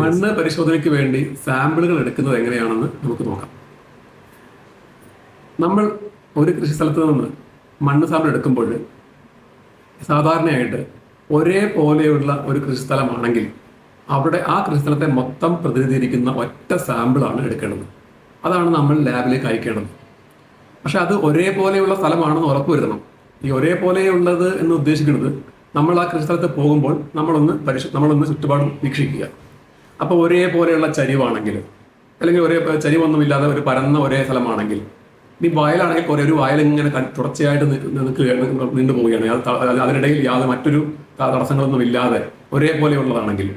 മണ്ണ് പരിശോധനയ്ക്ക് വേണ്ടി സാമ്പിളുകൾ എടുക്കുന്നത് എങ്ങനെയാണെന്ന് നമുക്ക് നോക്കാം. നമ്മൾ ഒരു കൃഷി സ്ഥലത്ത് നിന്ന് മണ്ണ് സാമ്പിൾ എടുക്കുമ്പോൾ സാധാരണയായിട്ട് ഒരേപോലെയുള്ള ഒരു കൃഷി സ്ഥലമാണെങ്കിൽ അവിടെ ആ കൃഷി സ്ഥലത്തെ മൊത്തം പ്രതിനിധീകരിക്കുന്ന ഒറ്റ സാമ്പിളാണ് എടുക്കേണ്ടത്. അതാണ് നമ്മൾ ലാബിലേക്ക് അയക്കേണ്ടത്. പക്ഷെ അത് ഒരേപോലെയുള്ള സ്ഥലമാണെന്ന് ഉറപ്പുവരുത്തണം ഈ ഒരേപോലെയുള്ളത് എന്ന് ഉദ്ദേശിക്കുന്നത് നമ്മൾ ആ കൃഷി സ്ഥലത്ത് പോകുമ്പോൾ നമ്മളൊന്ന് പരിശോ നമ്മളൊന്ന് ചുറ്റുപാടും വീക്ഷിക്കുക. അപ്പോൾ ഒരേപോലെയുള്ള ചരിവാണെങ്കിൽ അല്ലെങ്കിൽ ഒരേ ചരിവൊന്നുമില്ലാതെ ഒരു പരന്ന ഒരേ സ്ഥലമാണെങ്കിൽ ഇനി വയലാണെങ്കിൽ കുറേ ഒരു വയൽ ഇങ്ങനെ തുടർച്ചയായിട്ട് നിൽക്ക് നിൽക്കുകയാണ് നീണ്ടു പോവുകയാണ്. അതിനിടയിൽ യാതൊരു മറ്റൊരു തടസ്സങ്ങളൊന്നും ഇല്ലാതെ ഒരേപോലെയുള്ളതാണെങ്കിൽ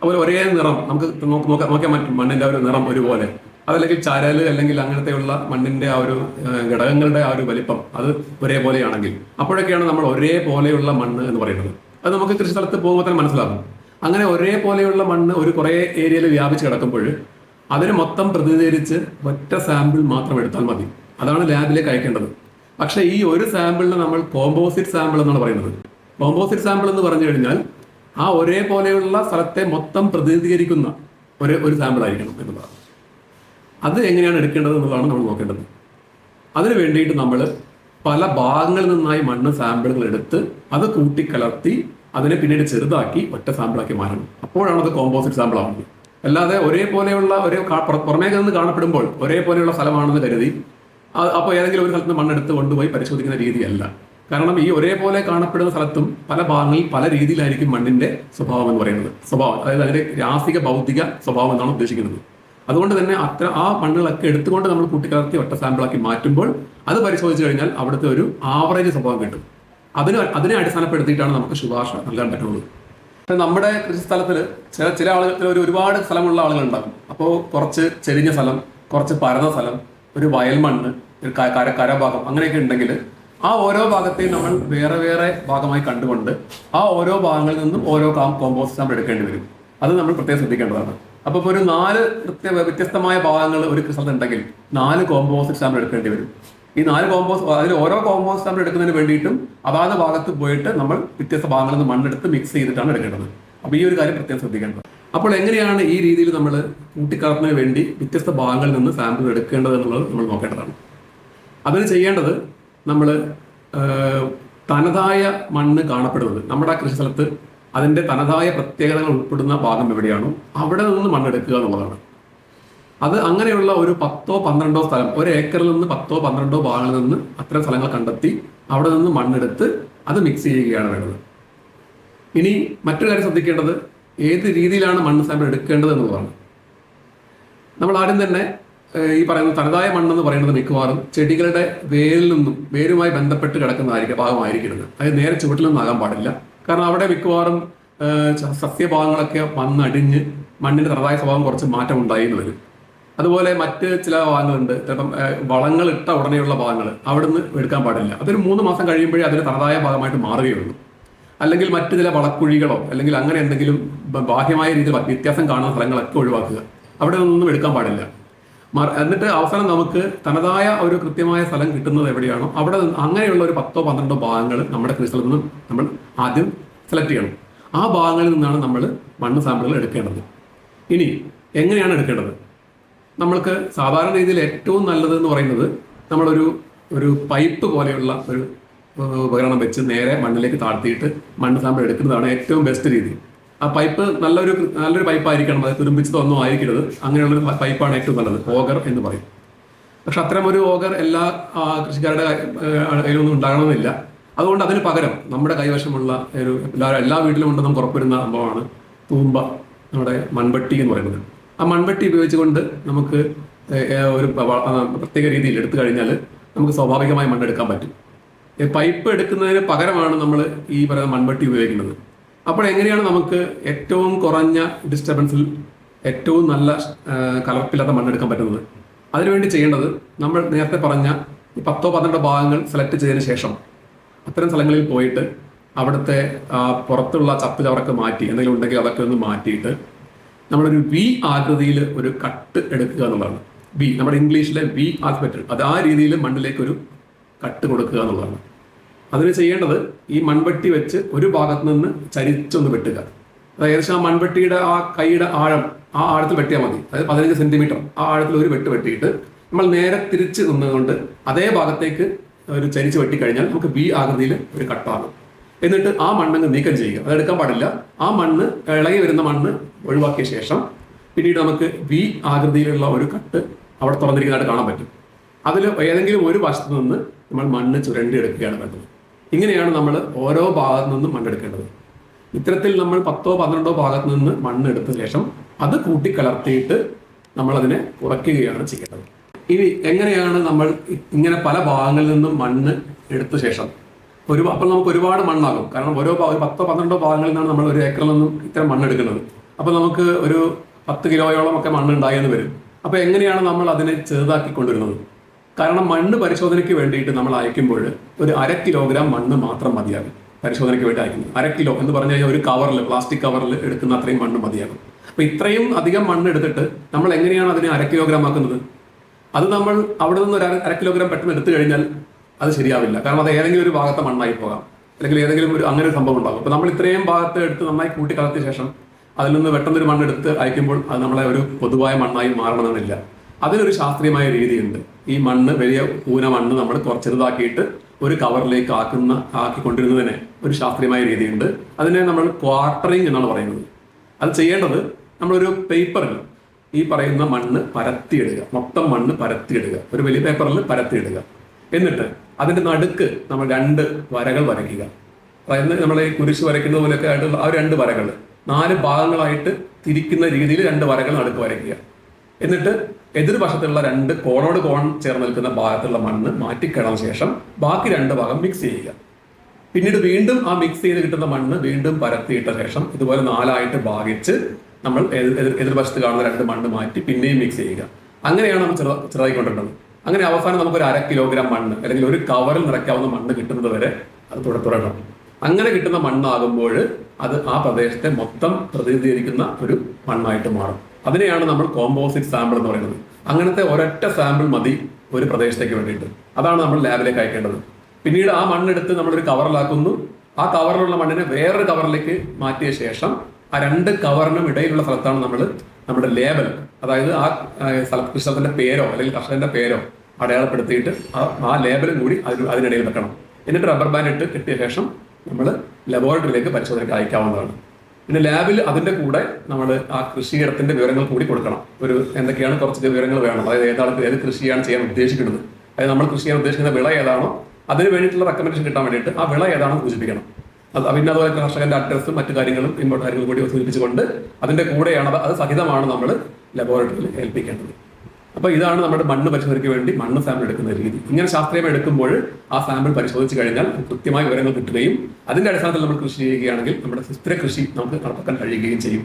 അതുപോലെ ഒരേ നിറം നമുക്ക് നോക്കാം നോക്ക- നോക്കിയാൽ മറ്റു മണ്ണിന്റെ ഒരു നിറം ഒരുപോലെ അതല്ലെങ്കിൽ ചരൽ അല്ലെങ്കിൽ അങ്ങനത്തെയുള്ള മണ്ണിന്റെ ആ ഒരു ഘടകങ്ങളുടെ ആ ഒരു വലിപ്പം അത് ഒരേപോലെയാണെങ്കിൽ അപ്പോഴൊക്കെയാണ് നമ്മൾ ഒരേപോലെയുള്ള മണ്ണ് എന്ന് പറയുന്നത്. അത് നമുക്ക് കൃഷി സ്ഥലത്ത് പോകുമ്പോൾ തന്നെ മനസ്സിലാകും. അങ്ങനെ ഒരേപോലെയുള്ള മണ്ണ് ഒരു കുറേ ഏരിയയിൽ വ്യാപിച്ച് കിടക്കുമ്പോൾ അതിന് മൊത്തം പ്രതിനിധീകരിച്ച് ഒറ്റ സാമ്പിൾ മാത്രം എടുത്താൽ മതി. അതാണ് ലാബിലേക്ക് അയക്കേണ്ടത് പക്ഷേ ഈ ഒരു സാമ്പിളിന് നമ്മൾ കോമ്പോസിറ്റ് സാമ്പിൾ എന്നാണ് പറയുന്നത്. കോമ്പോസിറ്റ് സാമ്പിൾ എന്ന് പറഞ്ഞു കഴിഞ്ഞാൽ ആ ഒരേപോലെയുള്ള സ്ഥലത്തെ മൊത്തം പ്രതിനിധീകരിക്കുന്ന ഒരു ഒരു സാമ്പിൾ ആയിരിക്കണം എന്നുള്ളതാണ്. അത് എങ്ങനെയാണ് എടുക്കേണ്ടത് എന്നുള്ളതാണ് നമ്മൾ നോക്കേണ്ടത്. അതിനു വേണ്ടിയിട്ട് നമ്മൾ പല ഭാഗങ്ങളിൽ നിന്നായി മണ്ണ് സാമ്പിളുകൾ എടുത്ത് അത് കൂട്ടിക്കലർത്തി അതിനെ പിന്നീട് ചെറുതാക്കി ഒറ്റ സാമ്പിളാക്കി മാറണം അപ്പോഴാണ് അത് കോമ്പോസിറ്റ് സാമ്പിൾ ആവുന്നത്. അല്ലാതെ ഒരേപോലെയുള്ള ഒരേ പുറമേ നിന്ന് കാണപ്പെടുമ്പോൾ ഒരേപോലെയുള്ള സ്ഥലമാണെന്ന് കരുതി അപ്പോൾ ഏതെങ്കിലും ഒരു സ്ഥലത്ത് മണ്ണെടുത്ത് കൊണ്ടുപോയി പരിശോധിക്കുന്ന രീതിയല്ല. കാരണം ഈ ഒരേപോലെ കാണപ്പെടുന്ന സ്ഥലത്തും പല ഭാഗങ്ങളിൽ പല രീതിയിലായിരിക്കും മണ്ണിന്റെ സ്വഭാവം എന്ന് പറയുന്നത്. സ്വഭാവം അതായത് അതിന്റെ രാസിക ഭൗതിക സ്വഭാവം എന്നാണ് ഉദ്ദേശിക്കുന്നത്. അതുകൊണ്ട് തന്നെ അത്ര ആ മണ്ണുകളൊക്കെ എടുത്തുകൊണ്ട് നമ്മൾ കൂട്ടിക്കലർത്തി ഒറ്റ സാമ്പിളാക്കി മാറ്റുമ്പോൾ അത് പരിശോധിച്ച് കഴിഞ്ഞാൽ അവിടുത്തെ ഒരു ആവറേജ് സ്വഭാവം കിട്ടും. അതിന് അതിനെ അടിസ്ഥാനപ്പെടുത്തിയിട്ടാണ് നമുക്ക് ശുപാർശ നൽകാൻ പറ്റുള്ളൂ നമ്മുടെ കൃഷിസ്ഥലത്തിൽ ചില ചില ആളുകൾ ഒരു ഒരുപാട് സ്ഥലമുള്ള ആളുകൾ ഉണ്ടാകും അപ്പോൾ കുറച്ച് ചെരിഞ്ഞ സ്ഥലം കുറച്ച് പരന്ന സ്ഥലം ഒരു വയൽ മണ്ണ് ഒരു കര കരഭാഗം അങ്ങനെയൊക്കെ ഉണ്ടെങ്കിൽ ആ ഓരോ ഭാഗത്തെയും നമ്മൾ വേറെ വേറെ ഭാഗമായി കണ്ടുകൊണ്ട് ആ ഓരോ ഭാഗങ്ങളിൽ നിന്നും ഓരോ കോമ്പോസ്റ്റ് നമ്മൾ എടുക്കേണ്ടി വരും. അത് നമ്മൾ പ്രത്യേകം ശ്രദ്ധിക്കേണ്ടതാണ്. അപ്പോൾ ഒരു നാല് വ്യത്യസ്തമായ ഭാഗങ്ങൾ ഒരു സ്ഥലത്ത് ഉണ്ടെങ്കിൽ നാല് കോമ്പോസിറ്റ് സാമ്പിൾ എടുക്കേണ്ടി വരും. ഈ നാല് കോമ്പോസ്റ്റ് അതിൽ ഓരോ കോമ്പോസ്റ്റ് നമ്മൾ എടുക്കുന്നതിന് വേണ്ടിയിട്ടും അതാത് ഭാഗത്ത് പോയിട്ട് നമ്മൾ വ്യത്യസ്ത ഭാഗങ്ങളിൽ നിന്ന് മണ്ണെടുത്ത് മിക്സ് ചെയ്തിട്ടാണ് എടുക്കേണ്ടത്. അപ്പൊ ഈ ഒരു കാര്യം പ്രത്യേകം ശ്രദ്ധിക്കേണ്ടത്. അപ്പോൾ എങ്ങനെയാണ് ഈ രീതിയിൽ നമ്മൾ കൂട്ടിക്കലർത്തുന്നതിന് വേണ്ടി വ്യത്യസ്ത ഭാഗങ്ങളിൽ നിന്ന് സാമ്പിൾ എടുക്കേണ്ടത് എന്നുള്ളത് നമ്മൾ നോക്കേണ്ടതാണ്. അതിന് ചെയ്യേണ്ടത് നമ്മൾ തനതായ മണ്ണ് കാണപ്പെടുന്നത്. നമ്മുടെ കൃഷി സ്ഥലത്ത് അതിന്റെ തനതായ പ്രത്യേകതകൾ ഉൾപ്പെടുന്ന ഭാഗം എവിടെയാണോ അവിടെ നിന്ന് മണ്ണെടുക്കുക എന്നുള്ളതാണ്. അത് അങ്ങനെയുള്ള ഒരു പത്തോ പന്ത്രണ്ടോ സ്ഥലം ഒരു ഏക്കറിൽ നിന്ന് പത്തോ പന്ത്രണ്ടോ ഭാഗങ്ങളിൽ നിന്ന് അത്തരം സ്ഥലങ്ങൾ കണ്ടെത്തി അവിടെ നിന്ന് മണ്ണെടുത്ത് അത് മിക്സ് ചെയ്യുകയാണ് വേണ്ടത്. ഇനി മറ്റൊരു കാര്യം ശ്രദ്ധിക്കേണ്ടത് ഏത് രീതിയിലാണ് മണ്ണ് സാമ്പിൾ എടുക്കേണ്ടത് എന്നുള്ളതാണ്. നമ്മൾ ആദ്യം തന്നെ ഈ പറയുന്ന തനതായ മണ്ണെന്ന് പറയുന്നത് മിക്കവാറും ചെടികളുടെ വേരിൽ നിന്നും വേരുമായി ബന്ധപ്പെട്ട് കിടക്കുന്നതായിരിക്കും ഭാഗമായിരിക്കരുത്. അതായത് നേരെ ചുവട്ടിൽ നിന്നാകാൻ പാടില്ല. കാരണം അവിടെ മിക്കവാറും സസ്യഭാഗങ്ങളൊക്കെ വന്നടിഞ്ഞ് മണ്ണിന്റെ തനതായ സ്വഭാവം കുറച്ച് മാറ്റം ഉണ്ടായി എന്ന് വരും. അതുപോലെ മറ്റ് ചില ഭാഗങ്ങളുണ്ട് ചിലപ്പം വളങ്ങൾ ഇട്ട ഉടനെയുള്ള ഭാഗങ്ങൾ അവിടുന്ന് എടുക്കാൻ പാടില്ല. അതൊരു മൂന്ന് മാസം കഴിയുമ്പോഴേ അതിന് തനതായ ഭാഗമായിട്ട് മാറുകയുള്ളൂ. അല്ലെങ്കിൽ മറ്റു ചില വളക്കുഴികളോ അല്ലെങ്കിൽ അങ്ങനെ എന്തെങ്കിലും ബാഹ്യമായ രീതിയിൽ വ്യത്യാസം കാണുന്ന സ്ഥലങ്ങളൊക്കെ ഒഴിവാക്കുക. അവിടെ നിന്നൊന്നും എടുക്കാൻ പാടില്ല. എന്നിട്ട് അവസാനം നമുക്ക് തനതായ ഒരു കൃത്യമായ സ്ഥലം കിട്ടുന്നത് എവിടെയാണോ അവിടെ അങ്ങനെയുള്ള ഒരു പത്തോ പന്ത്രണ്ടോ ഭാഗങ്ങൾ നമ്മുടെ കൃഷിസ്ഥലത്ത് നിന്ന് നമ്മൾ ആദ്യം സെലക്ട് ചെയ്യണം. ആ ഭാഗങ്ങളിൽ നിന്നാണ് നമ്മൾ മണ്ണ് സാമ്പിളുകൾ എടുക്കേണ്ടത്. ഇനി എങ്ങനെയാണ് എടുക്കേണ്ടത്? നമ്മൾക്ക് സാധാരണ രീതിയിൽ ഏറ്റവും നല്ലത് എന്ന് പറയുന്നത് നമ്മളൊരു ഒരു പൈപ്പ് പോലെയുള്ള ഒരു ഉപകരണം വെച്ച് നേരെ മണ്ണിലേക്ക് താഴ്ത്തിയിട്ട് മണ്ണ് സാമ്പിൾ എടുക്കുന്നതാണ് ഏറ്റവും ബെസ്റ്റ് രീതി. ആ പൈപ്പ് നല്ലൊരു നല്ലൊരു പൈപ്പ് ആയിരിക്കണം അത് തുരുമ്പിച്ചതൊന്നും ആയിരിക്കരുത്. അങ്ങനെയുള്ളൊരു പൈപ്പാണ് ഏറ്റവും നല്ലത്. ഓഗർ എന്ന് പറയും. പക്ഷെ അത്തരം ഒരു ഓഗർ എല്ലാ കൃഷിക്കാരുടെ കയ്യിലൊന്നും ഉണ്ടാകണമെന്നില്ല. അതുകൊണ്ട് അതിന് പകരം നമ്മുടെ കൈവശമുള്ള ഒരു എല്ലാ എല്ലാ വീട്ടിലും ഉണ്ട് നമുക്ക് സംഭവമാണ് തൂമ്പ. നമ്മുടെ മൺവെട്ടി എന്ന് പറയുന്നത്. ആ മൺവെട്ടി ഉപയോഗിച്ചുകൊണ്ട് നമുക്ക് ഒരു പ്രത്യേക രീതിയിൽ എടുത്തു കഴിഞ്ഞാൽ നമുക്ക് സ്വാഭാവികമായി മണ്ണെടുക്കാൻ പറ്റും. പൈപ്പ് എടുക്കുന്നതിന് പകരമാണ് നമ്മൾ ഈ പറയുന്ന മൺവെട്ടി ഉപയോഗിക്കുന്നത്. അപ്പോൾ എങ്ങനെയാണ് നമുക്ക് ഏറ്റവും കുറഞ്ഞ ഡിസ്റ്റർബൻസിൽ ഏറ്റവും നല്ല കലർപ്പില്ലാത്ത മണ്ണെടുക്കാൻ പറ്റുന്നത്? അതിനുവേണ്ടി ചെയ്യേണ്ടത് നമ്മൾ നേരത്തെ പറഞ്ഞ ഈ പത്തോ പന്ത്രണ്ടോ ഭാഗങ്ങൾ സെലക്ട് ചെയ്തതിന് ശേഷം അത്തരം സ്ഥലങ്ങളിൽ പോയിട്ട് അവിടുത്തെ പുറത്തുള്ള ചപ്പ് മാറ്റി എന്തെങ്കിലും ഉണ്ടെങ്കിൽ അതൊക്കെ ഒന്ന് മാറ്റിയിട്ട് നമ്മളൊരു വി ആകൃതിയിൽ ഒരു കട്ട് എടുക്കുക എന്നുള്ളതാണ്. വി നമ്മുടെ ഇംഗ്ലീഷിലെ വി ആൽഫബറ്റ് അത് ആ രീതിയിൽ മണ്ണിലേക്ക് ഒരു കട്ട് കൊടുക്കുക എന്നുള്ളതാണ്. അതിന് ചെയ്യേണ്ടത് ഈ മൺവെട്ടി വെച്ച് ഒരു ഭാഗത്ത് നിന്ന് ചരിച്ചൊന്ന് വെട്ടുക. അത് ഏകദേശം ആ മൺവെട്ടിയുടെ ആ കൈയുടെ ആഴം ആ ആഴത്തിൽ വെട്ടിയാൽ മതി. അതായത് പതിനഞ്ച് സെന്റിമീറ്റർ. ആ ആഴത്തിൽ ഒരു വെട്ട് വെട്ടിയിട്ട് നമ്മൾ നേരെ തിരിച്ച് നിന്നുകൊണ്ട് അതേ ഭാഗത്തേക്ക് ഒരു ചരിച്ച് വെട്ടിക്കഴിഞ്ഞാൽ നമുക്ക് ബി ആകൃതിയിൽ ഒരു കട്ടാകും എന്നിട്ട് ആ മണ്ണങ്ങ് നീക്കം ചെയ്യുക. അത് എടുക്കാൻ പാടില്ല. ആ മണ്ണ് ഇളകി വരുന്ന മണ്ണ് ഒഴിവാക്കിയ ശേഷം പിന്നീട് നമുക്ക് വി ആകൃതിയിലുള്ള ഒരു കട്ട് അവിടെ തുറന്നിരിക്കുന്നതായിട്ട് കാണാൻ പറ്റും. അതിൽ ഏതെങ്കിലും ഒരു വശത്ത് നിന്ന് നമ്മൾ മണ്ണ് ചുരണ്ടി എടുക്കുകയാണ് വേണ്ടത്. ഇങ്ങനെയാണ് നമ്മൾ ഓരോ ഭാഗത്തു നിന്നും മണ്ണെടുക്കേണ്ടത്. ഇത്തരത്തിൽ നമ്മൾ പത്തോ പന്ത്രണ്ടോ ഭാഗത്ത് നിന്ന് മണ്ണ് എടുത്ത ശേഷം അത് കൂട്ടിക്കലർത്തിയിട്ട് നമ്മൾ അതിനെ കുറയ്ക്കുകയാണ് ചെയ്യേണ്ടത്. ഇനി എങ്ങനെയാണ് നമ്മൾ ഇങ്ങനെ പല ഭാഗങ്ങളിൽ നിന്നും മണ്ണ് എടുത്ത ശേഷം ഒരു അപ്പോൾ നമുക്ക് ഒരുപാട് മണ്ണാകും. കാരണം ഓരോ ഒരു പത്തോ പന്ത്രണ്ടോ ഭാഗങ്ങളിൽ നിന്നാണ് നമ്മൾ ഒരു ഏക്കറിൽ നിന്നും ഇത്തരം മണ്ണ് എടുക്കുന്നത്. അപ്പോൾ നമുക്ക് ഒരു പത്ത് കിലോയോളം ഒക്കെ മണ്ണ് ഉണ്ടായെന്ന് വരും. അപ്പോൾ എങ്ങനെയാണ് നമ്മൾ അതിനെ ചെറുതാക്കി കൊണ്ടുവരുന്നത് കാരണം മണ്ണ് പരിശോധനയ്ക്ക് വേണ്ടിയിട്ട് നമ്മൾ അയക്കുമ്പോൾ ഒരു അര കിലോഗ്രാം മണ്ണ് മാത്രം മതിയാകും പരിശോധനയ്ക്ക് വേണ്ടി അയക്കുന്നത്. അര കിലോ എന്ന് പറഞ്ഞു കഴിഞ്ഞാൽ ഒരു കവറിൽ പ്ലാസ്റ്റിക് കവറിൽ എടുക്കുന്ന അത്രയും മണ്ണ് മതിയാകും. അപ്പോൾ ഇത്രയും അധികം മണ്ണ് എടുത്തിട്ട് നമ്മൾ എങ്ങനെയാണ് അതിനെ അര കിലോഗ്രാം ആക്കുന്നത്? അത് നമ്മൾ അവിടെ നിന്ന് ഒരു അര കിലോഗ്രാം പെട്ടെന്ന് എടുത്തു കഴിഞ്ഞാൽ അത് ശരിയാവില്ല. കാരണം അത് ഏതെങ്കിലും ഒരു ഭാഗത്തെ മണ്ണായി പോകാം. അല്ലെങ്കിൽ ഏതെങ്കിലും ഒരു അങ്ങനെ ഒരു സംഭവം ഉണ്ടാകും. അപ്പൊ നമ്മൾ ഇത്രയും ഭാഗത്ത് എടുത്ത് നന്നായി കൂട്ടി കലർത്തിയ ശേഷം അതിൽ നിന്ന് പെട്ടെന്നൊരു മണ്ണ് എടുത്ത് അയക്കുമ്പോൾ അത് നമ്മളെ ഒരു പൊതുവായ മണ്ണായി മാറണമെന്നില്ല. അതിനൊരു ശാസ്ത്രീയമായ രീതിയുണ്ട്. ഈ മണ്ണ് വലിയ ഊന മണ്ണ് നമ്മൾ കുറച്ച് ചെറുതാക്കിയിട്ട് ഒരു കവറിലേക്ക് ആക്കുന്ന ആക്കിക്കൊണ്ടിരുന്നതിന് ഒരു ശാസ്ത്രീയമായ രീതിയുണ്ട്. അതിനെ നമ്മൾ ക്വാർട്ടറിങ് എന്നാണ് പറയുന്നത്. അത് ചെയ്യേണ്ടത് നമ്മളൊരു പേപ്പറിൽ ഈ പറയുന്ന മണ്ണ് പരത്തിയിടുക. മൊത്തം മണ്ണ് പരത്തിയിടുക. ഒരു വലിയ പേപ്പറിൽ പരത്തിയിടുക. എന്നിട്ട് അതിന്റെ നടുക്ക് നമ്മൾ രണ്ട് വരകൾ വരയ്ക്കുക. അതായത് നമ്മൾ ഈ കുരിശ് വരയ്ക്കുന്ന പോലെയൊക്കെ ആയിട്ടുള്ള ആ രണ്ട് വരകൾ. നാല് ഭാഗങ്ങളായിട്ട് തിരിക്കുന്ന രീതിയിൽ രണ്ട് വരകൾ നടുക്ക് വരയ്ക്കുക. എന്നിട്ട് എതിർവശത്തുള്ള രണ്ട് കോണോട് കോൺ ചേർന്ന് നിൽക്കുന്ന ഭാഗത്തുള്ള മണ്ണ് മാറ്റിക്കിടന്ന ശേഷം ബാക്കി രണ്ട് ഭാഗം മിക്സ് ചെയ്യുക. പിന്നീട് വീണ്ടും ആ മിക്സ് ചെയ്ത് കിട്ടുന്ന മണ്ണ് വീണ്ടും പരത്തിയിട്ട ശേഷം ഇതുപോലെ നാലായിട്ട് ഭാഗിച്ച് നമ്മൾ എതിർ- എതിർ- എതിർവശത്ത് കാണുന്ന രണ്ട് മണ്ണ് മാറ്റി പിന്നെയും മിക്സ് ചെയ്യുക. അങ്ങനെയാണ് നമ്മൾ ചെറു ചെറുതായിക്കൊണ്ടിരുന്നത്. അങ്ങനെ അവസാനം നമുക്ക് ഒരു അര കിലോഗ്രാം മണ്ണ് അല്ലെങ്കിൽ ഒരു കവറിൽ നിറയ്ക്കാവുന്ന മണ്ണ് കിട്ടുന്നത് വരെ അത് തുട- തുടരണം അങ്ങനെ കിട്ടുന്ന മണ്ണാകുമ്പോൾ അത് ആ പ്രദേശത്തെ മൊത്തം പ്രതിനിധീകരിക്കുന്ന ഒരു മണ്ണായിട്ട് മാറും. അതിനെയാണ് നമ്മൾ കോമ്പോസിറ്റ് സാമ്പിൾ എന്ന് പറയുന്നത്. അങ്ങനത്തെ ഒരൊറ്റ സാമ്പിൾ മതി ഒരു പ്രദേശത്തേക്ക് വേണ്ടിയിട്ട്. അതാണ് നമ്മൾ ലാബിലേക്ക് അയക്കേണ്ടത്. പിന്നീട് ആ മണ്ണെടുത്ത് നമ്മളൊരു കവറിലാക്കുന്നു. ആ കവറിലുള്ള മണ്ണിനെ വേറൊരു കവറിലേക്ക് മാറ്റിയ ശേഷം ആ രണ്ട് കവറിനും ഇടയിലുള്ള സ്ഥലത്താണ് നമ്മൾ നമ്മുടെ ലേബൽ അതായത് ആ ആ, സ്ഥല കൃഷിസ്ഥലത്തിന്റെ പേരോ അല്ലെങ്കിൽ കർഷകന്റെ പേരോ അടയാളപ്പെടുത്തിയിട്ട് ആ ആ ലേബലും കൂടി അതിന് അതിനിടയിൽ വെക്കണം. എന്നിട്ട് റബ്ബർ ബാൻഡ് ഇട്ട് കിട്ടിയ ശേഷം നമ്മൾ ലബോറട്ടറിയിലേക്ക് പരിശോധനയ്ക്ക് അയക്കാവുന്നതാണ്. പിന്നെ ലാബിൽ അതിന്റെ കൂടെ നമ്മൾ ആ കൃഷിയിടത്തിന്റെ വിവരങ്ങൾ കൂടി കൊടുക്കണം. ഒരു എന്തൊക്കെയാണ് കുറച്ച് വിവരങ്ങൾ വേണം. അതായത് ഏതാണ് ഏത് കൃഷിയാണ് ചെയ്യാൻ ഉദ്ദേശിക്കുന്നത്. അതായത് നമ്മൾ കൃഷി ചെയ്യാൻ ഉദ്ദേശിക്കുന്ന വിള ഏതാണോ അതിന് വേണ്ടിയിട്ടുള്ള റെക്കമെൻഡേഷൻ കിട്ടാൻ വേണ്ടിയിട്ട് ആ വിള ഏതാണെന്ന് സൂചിപ്പിക്കണം. പിന്നെ അതുപോലെ കർഷകന്റെ അഡ്രസ്സും മറ്റു കാര്യങ്ങളും ഇമ്പോർട്ട് കാര്യങ്ങളും കൂടി സൂചിപ്പിച്ചുകൊണ്ട് അതിന്റെ കൂടെയാണ് അത് സഹിതമാണ് നമ്മൾ ലബോറട്ടറിയിൽ ഏൽപ്പിക്കേണ്ടത്. അപ്പൊ ഇതാണ് നമ്മുടെ മണ്ണ് പരിശോധനയ്ക്ക് വേണ്ടി മണ്ണ് സാമ്പിൾ എടുക്കുന്ന രീതി. ഇങ്ങനെ ശാസ്ത്രീയമായി എടുക്കുമ്പോൾ ആ സാമ്പിൾ പരിശോധിച്ച് കഴിഞ്ഞാൽ കൃത്യമായ വിവരങ്ങൾ കിട്ടുകയും അതിന്റെ അടിസ്ഥാനത്തിൽ നമ്മൾ കൃഷി ചെയ്യുകയാണെങ്കിൽ നമ്മുടെ സുസ്ഥിര കൃഷി നമുക്ക് നടപ്പാക്കാൻ കഴിയുകയും ചെയ്യും.